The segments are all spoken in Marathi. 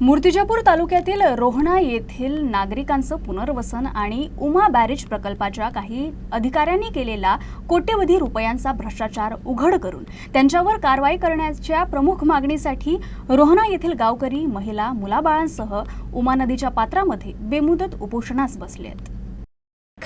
मूर्तिजापूर तालुक्यातील रोहणा येथील नागरिकांचं पुनर्वसन आणि उमा बॅरेज प्रकल्पाच्या काही अधिकाऱ्यांनी केलेला कोट्यवधी रुपयांचा भ्रष्टाचार उघड करून त्यांच्यावर कारवाई करण्याच्या प्रमुख मागणीसाठी रोहणा येथील गावकरी महिला मुलाबाळांसह उमा नदीच्या पात्रामध्ये बेमुदत उपोषणास बसले आहेत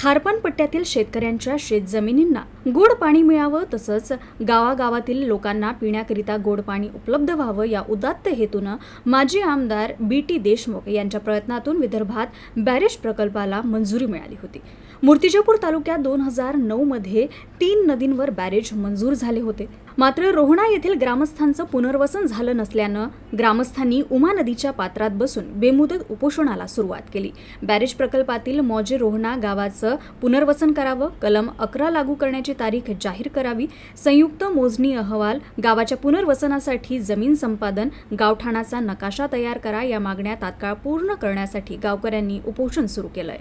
खारपान पट्ट्यातील शेतकऱ्यांच्या शेतजमिनींना गोड पाणी मिळावं तसंच गावागावातील लोकांना पिण्याकरिता गोड पाणी उपलब्ध व्हावं या उदात्त हेतूनं माजी आमदार बी टी देशमुख यांच्या प्रयत्नातून विदर्भात बॅरेज प्रकल्पाला मंजुरी मिळाली होती. मूर्तिजापूर तालुक्यात दोन हजार नऊमध्ये तीन नदींवर बॅरेज मंजूर झाले होते. मात्र रोहणा येथील ग्रामस्थांचं पुनर्वसन झालं नसल्यानं ग्रामस्थांनी उमा नदीच्या पात्रात बसून बेमुदत उपोषणाला सुरुवात केली. बॅरेज प्रकल्पातील मौजे रोहणा गावाचं पुनर्वसन करावं कलम अकरा लागू करण्याची तारीख जाहीर करावी संयुक्त मोजणी अहवाल गावाच्या पुनर्वसनासाठी जमीन संपादन गावठाणाचा नकाशा तयार करा या मागण्या तात्काळ पूर्ण करण्यासाठी गावकऱ्यांनी उपोषण सुरू केलंय.